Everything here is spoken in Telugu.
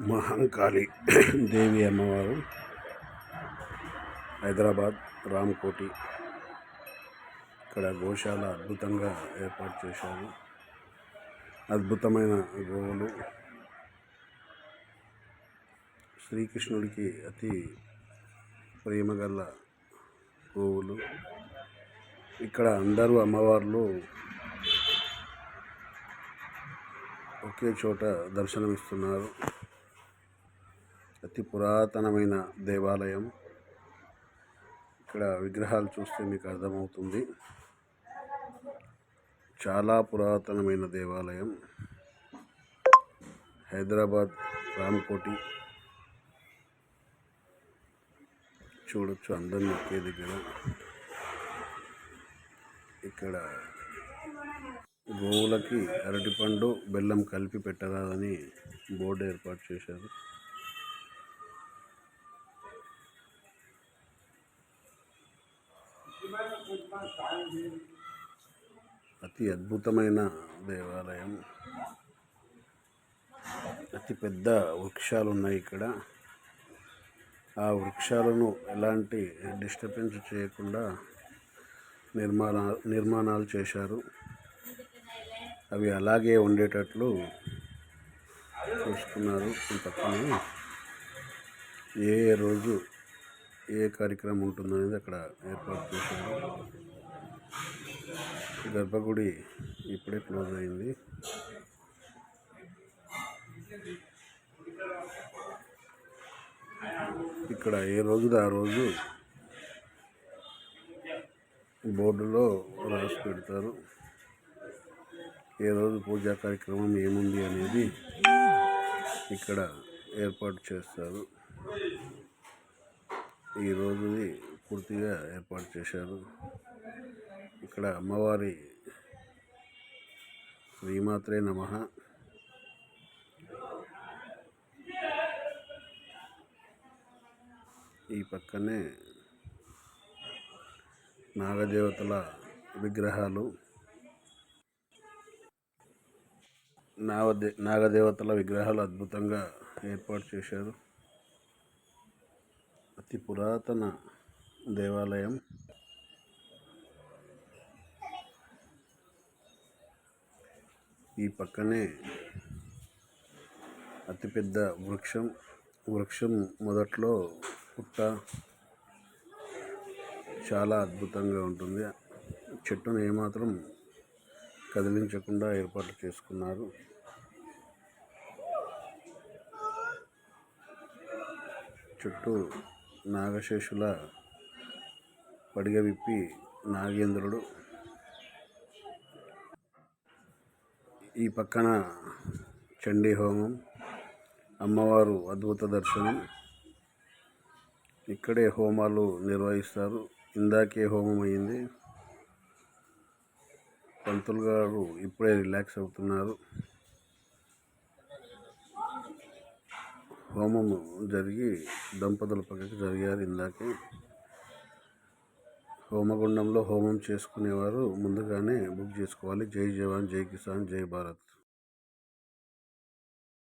మహంకాళి దేవి అమ్మవారు హైదరాబాద్ రామ్కోటి ఇక్కడ గోశాల అద్భుతంగా ఏర్పాటు చేశారు. అద్భుతమైన గోవులు. శ్రీకృష్ణుడికి అతి ప్రేమగల గోవులు. ఇక్కడ అందరూ అమ్మవార్లు ఒకే చోట దర్శనమిస్తున్నారు. అతి పురాతనమైన దేవాలయం. ఇక్కడ విగ్రహాలు చూస్తే మీకు అర్థమవుతుంది. చాలా పురాతనమైన దేవాలయం. హైదరాబాద్ రామకోటి. చూడొచ్చు అందరినీ ఒకే దగ్గర. ఇక్కడ గోవులకి అరటిపండు బెల్లం కలిపి పెట్టరాదని బోర్డు ఏర్పాటు చేశారు. అతి అద్భుతమైన దేవాలయం. అతి పెద్ద వృక్షాలు ఉన్నాయి ఇక్కడ. ఆ వృక్షాలను ఎలాంటి డిస్టర్బెన్స్ చేయకుండా నిర్మాణ నిర్మాణాలు చేశారు. అవి అలాగే ఉండేటట్లు చూసుకున్నారు పక్కన ఏ రోజు ఏ కార్యక్రమం ఉంటుందనేది అక్కడ ఏర్పాటు చేశారు. గర్భగుడి ఇప్పుడే క్లోజ్ అయింది. ఇక్కడ ఏ రోజుది ఆ రోజు బోర్డులో రాసి పెడతారు. ఏ రోజు పూజా కార్యక్రమం ఏముంది అనేది ఇక్కడ ఏర్పాటు చేస్తారు. ఈ రోజుని పూర్తిగా ఏర్పాటు చేశారు. ఇక్కడ అమ్మవారి శ్రీమాత్రే నమ. ఈ పక్కనే నాగదేవతల విగ్రహాలు నాగదే నాగదేవతల విగ్రహాలు అద్భుతంగా ఏర్పాటు చేశారు. అతి పురాతన దేవాలయం. ఈ పక్కనే అతిపెద్ద వృక్షం వృక్షం మొదట్లో పుట్ట చాలా అద్భుతంగా ఉంటుంది. చెట్టును ఏమాత్రం కదిలించకుండా ఏర్పాటు చేసుకున్నారు. చుట్టూ నాగశేషుల పడిగ విప్పి నాగేంద్రుడు ఈ పక్కన చండీ హోమం అమ్మవారు అద్భుత దర్శనం. ఇక్కడే హోమాలు నిర్వహిస్తారు. ఇందాకే హోమం అయింది. పంతులు గారు ఇప్పుడే రిలాక్స్ అవుతున్నారు. హోమం జరిగి దంపతుల పక్కకి జరిగారు. ఇందాకే హోమగుండంలో హోమం చేసుకునేవారు. ముందుగానే బుక్ చేసుకోవాలి. జై జవాన్ జై కిసాన్ జై భారత్.